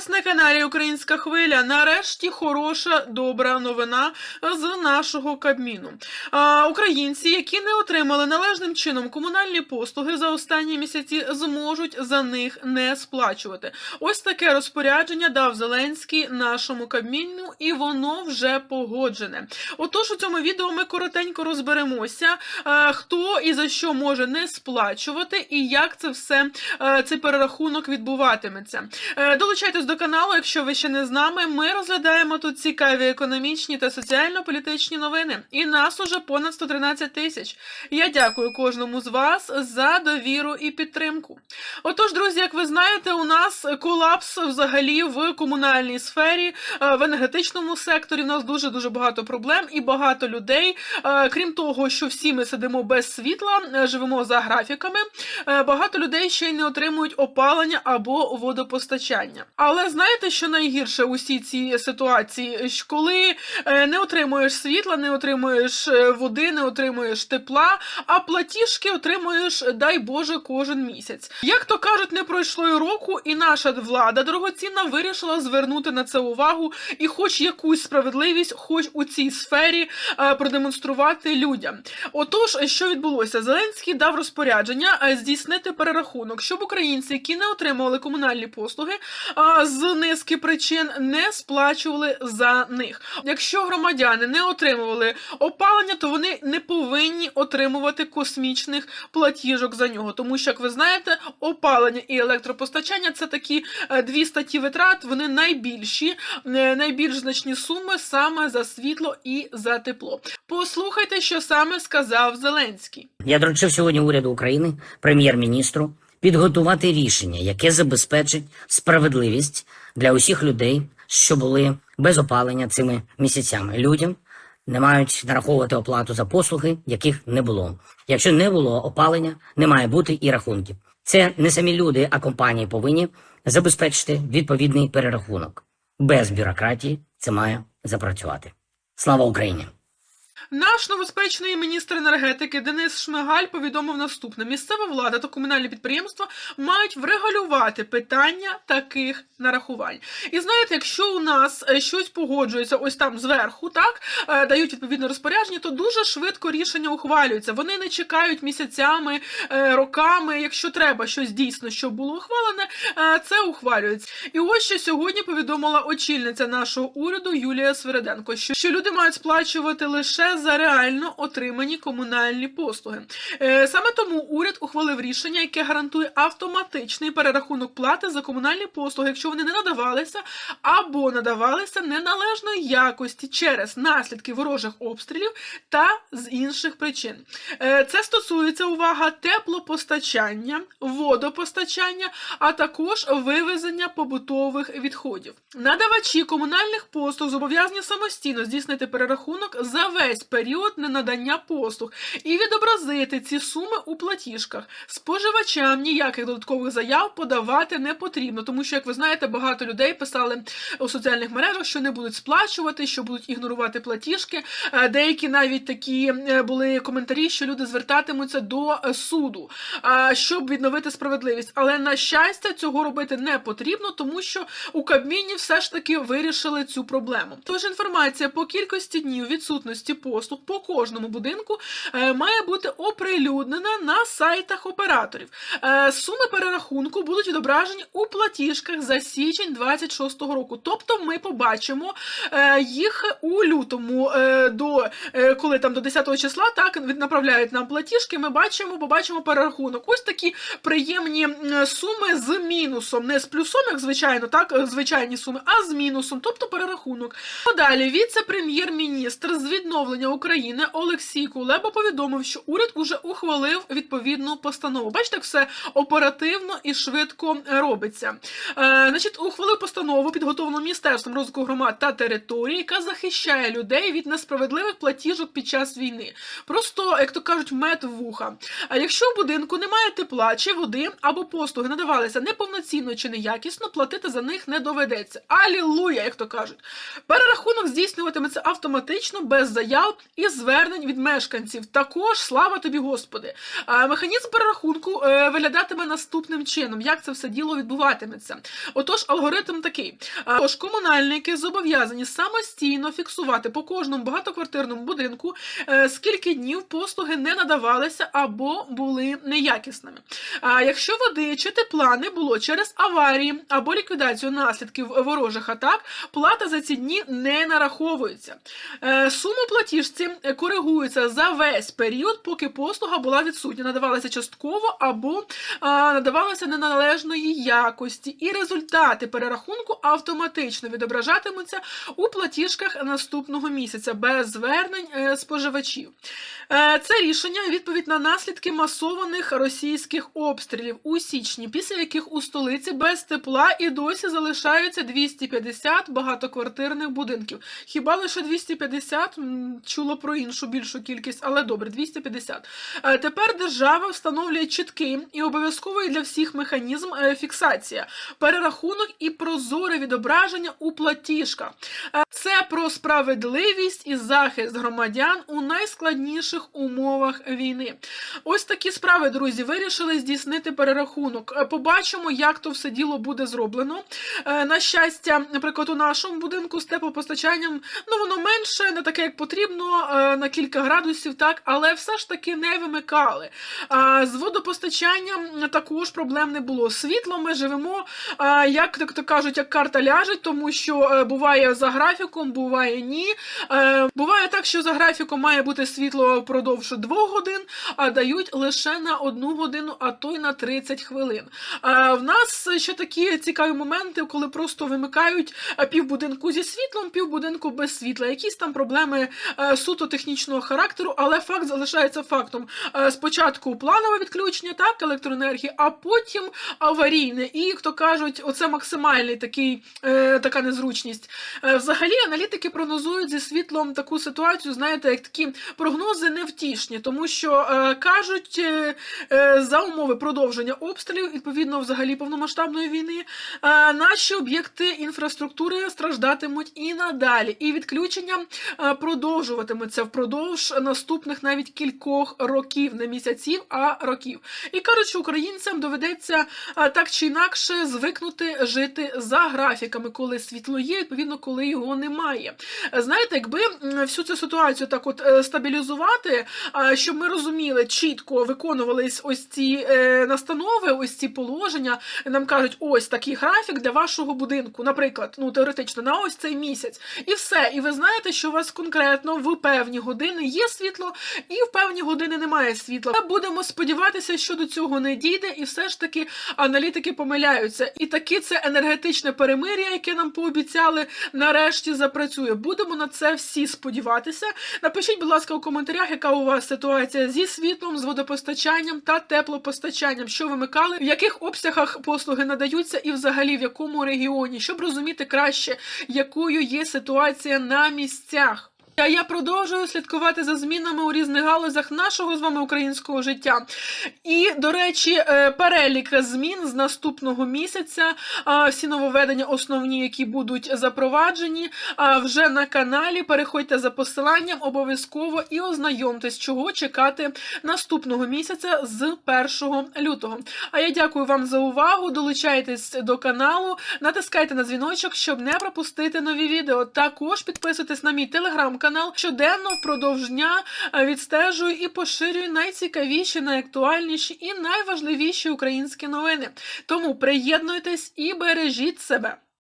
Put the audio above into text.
вас на каналі Українська Хвиля. Нарешті хороша добра новина з нашого Кабміну. А, українці, які не отримали належним чином комунальні послуги за останні місяці, зможуть за них не сплачувати. Ось таке розпорядження дав Зеленський нашому Кабміну, і воно вже погоджене. Отож, у цьому відео ми коротенько розберемося, хто і за що може не сплачувати, і як це все е, цей перерахунок відбуватиметься. Е, Долучайтесь до каналу, якщо ви ще не з нами. Ми розглядаємо тут цікаві економічні та соціально-політичні новини. І нас уже понад 113 тисяч. Я дякую кожному з вас за довіру і підтримку. Отож, друзі, як ви знаєте, у нас колапс взагалі в комунальній сфері, е, в енергетичному секторі. У нас дуже дуже багато проблем і багато людей. Е, Крім того, що всі ми сидимо без світла, е, живемо за графіками. Багато людей ще й не отримують опалення або водопостачання. Але знаєте, що найгірше у всій цій ситуації? Що Коли е, не отримуєш світла, не отримуєш е, води, не отримуєш тепла, а платіжки отримуєш, дай Боже, кожен місяць. Як то кажуть, не пройшло й року, і наша влада дорогоцінна вирішила звернути на це увагу і, хоч якусь справедливість, хоч у цій сфері е, продемонструвати людям. Отож, що відбулося? Зеленський дав розпорядження е, здійснити перерахунок, щоб українці, які не отримували комунальні послуги, з низки причин не сплачували за них. Якщо громадяни не отримували опалення, то вони не повинні отримувати космічних платіжок за нього, тому що, як ви знаєте, опалення і електропостачання це такі е, дві статті витрат. Вони найбільші, е, найбільш значні суми саме за світло і за тепло. Послухайте, що саме сказав Зеленський. Я доручив сьогодні уряду України, прем'єр-міністру, підготувати рішення, яке забезпечить справедливість для усіх людей, що були без опалення цими місяцями. Людям не мають нараховувати оплату за послуги, яких не було. Якщо не було опалення, не має бути і рахунків. Це не самі люди, а компанії повинні забезпечити відповідний перерахунок. Без бюрократії це має запрацювати. Слава Україні! Наш новоспечений міністр енергетики Денис Шмигаль повідомив наступне: місцева влада та комунальні підприємства мають врегулювати питання таких нарахувань. І знаєте, якщо у нас е, щось погоджується ось там зверху, так е, дають відповідне розпорядження, то дуже швидко рішення ухвалюються. Вони не чекають місяцями, е, роками. Якщо треба щось дійсно, що було ухвалене, це ухвалюється. І ось що сьогодні повідомила очільниця нашого уряду Юлія Свереденко, що люди мають сплачувати лише за реально отримані комунальні послуги. Е, Саме тому уряд ухвалив рішення, яке гарантує автоматичний перерахунок плати за комунальні послуги, якщо вони не надавалися або надавалися неналежної якості через наслідки ворожих обстрілів та з інших причин. Е, Це стосується увага теплопостачання, водопостачання, а також вивезення побутових відходів. Надавачі комунальних послуг зобов'язані самостійно здійснити перерахунок за весь період ненадання послуг і відобразити ці суми у платіжках. Споживачам ніяких додаткових заяв подавати не потрібно, тому що, як ви знаєте, багато людей писали у соціальних мережах, що не будуть сплачувати, що будуть ігнорувати платіжки. Е, Деякі навіть такі е, були коментарі, що люди звертатимуться до е, суду, щоб відновити справедливість. Але на щастя, цього робити не потрібно, тому що у Кабміні все ж таки вирішили цю проблему. Тож інформація по кількості днів відсутності послуг по кожному будинку е, має бути оприлюднена на сайтах операторів. Е, Суми перерахунку будуть відображені у платіжках за січень 26-го року. Тобто ми побачимо е, їх у лютому коли там до 10 числа так направляють нам платіжки. Ми бачимо, побачимо перерахунок. Ось такі приємні суми з мінусом, не з плюсом, як звичайно, так звичайні суми, а з мінусом, тобто перерахунок. Подалі віце-прем'єр-міністр з відновлення України Олексій Кулеба повідомив, що уряд уже ухвалив відповідну постанову. Бачите, як все оперативно і швидко робиться. Е, значить, ухвалив постанову, підготовлену міністерством розвитку громад та територій, яка захищає людей від несправедливих платіжок під час війни. Просто, як то кажуть, мед вуха. А якщо в будинку немає тепла чи води або послуги надавалися неповноцінно чи неякісно, платити за них не доведеться. Алілуя, як то кажуть. Перерахунок здійснюватиметься автоматично без заяв заяв і звернень від мешканців. Також слава тобі, Господи. Механізм перерахунку е, виглядатиме наступним чином. Як це все діло відбуватиметься? Отож, алгоритм такий: Тож комунальники зобов'язані самостійно фіксувати по кожному багатоквартирному будинку, е, скільки днів послуги не надавалися або були неякісними. А якщо води чи тепла не було через аварії або ліквідацію наслідків ворожих атак, плата за ці дні не нараховується. Е, Сума платіжці е, коригується за весь період, поки послуга була відсутня, надавалася частково або надавалася неналежної якості, і результати перерахунку автоматично відображатимуться у платіжках наступного місяця без звернень е, споживачів. Е, Це рішення відповідь на наслідки масованих російських обстрілів у січні, після яких у столиці без тепла і досі залишаються 250 багатоквартирних будинків. Хіба лише 250? Чула про іншу більшу кількість, але добре, 250. Е, Тепер держава встановлює чіткий і обов'язковий для всіх механізм е, фіксація, перерахунок і прозоре відображення у платіжках. Е, Це про справедливість і захист громадян у найскладніших умовах війни. Ось такі справи, друзі, вирішили здійснити перерахунок. Побачимо, як то все діло буде зроблено. На щастя, наприклад, у нашому будинку з теплопостачанням ну воно менше, не таке, як потрібно, е, на кілька градусів, так, але все ж таки не вимикали. З водопостачанням також проблем не було. Світло ми живемо, як так то кажуть, як карта ляже, тому що е, буває за графіком, буває ні. Е, Буває так, що за графіком має бути світло впродовж двох годин, а дають лише на одну годину, а то й на 30 хвилин. В нас ще такі цікаві моменти, коли просто вимикають е, півбудинку зі світлом, півбудинку без світла. Якісь там проблеми суто технічного характеру, але факт залишається фактом. Е, Спочатку планове відключення, так, електроенергії, а потім аварійне. І, як то кажуть, оце максимальний такий, е, така незручність. Е, Взагалі, аналітики прогнозують зі світлом таку ситуацію, знаєте, як такі прогнози невтішні, тому що е, кажуть, е, е, за умови продовження обстрілів, відповідно, взагалі повномасштабної війни, е, наші об'єкти інфраструктури страждатимуть і надалі, і відключення е, продовжуватиметься впродовж наступних навіть кількох років, не місяців, а років. І що українцям доведеться так чи інакше звикнути жити за графіками, коли світло є, відповідно, коли його немає. Знаєте, якби всю цю ситуацію так от е, стабілізувати, щоб ми розуміли, чітко виконувались ось ці е, настанови, ось ці положення. Нам кажуть, ось такий графік для вашого будинку, наприклад, ну теоретично на ось цей місяць, і все. І ви знаєте, що у вас конкретно в певні години є світло, і в певні години немає світла. Та Будемо сподіватися, що до цього не дійде, і все ж таки аналітики помиляються. І таки це енергетичне перемир'я, яке нам пообіцяли, нарешті запрацює. Будемо на це всі сподіватися. Напишіть, будь ласка, у коментарях, яка у вас ситуація зі світлом, з водопостачанням та теплопостачанням, що вимикали, в яких обсягах послуги надаються, і взагалі в якому регіоні, щоб розуміти краще, якою є ситуація на місцях. А я продовжую слідкувати за змінами у різних галузях нашого з вами українського життя. І, до речі, е, перелік змін з наступного місяця, всі нововведення, основні, які будуть запроваджені, вже на каналі. Переходьте за посиланням обов'язково і ознайомтесь, чого чекати наступного місяця з 1 лютого. А я дякую вам за увагу. Долучайтесь до каналу, натискайте на дзвіночок, щоб не пропустити нові відео. Також підписуйтесь на мій телеграм-канал. Щоденно впродовж дня е, відстежую і поширюю найцікавіші, найактуальніші і найважливіші українські новини. Тому приєднуйтесь і бережіть себе.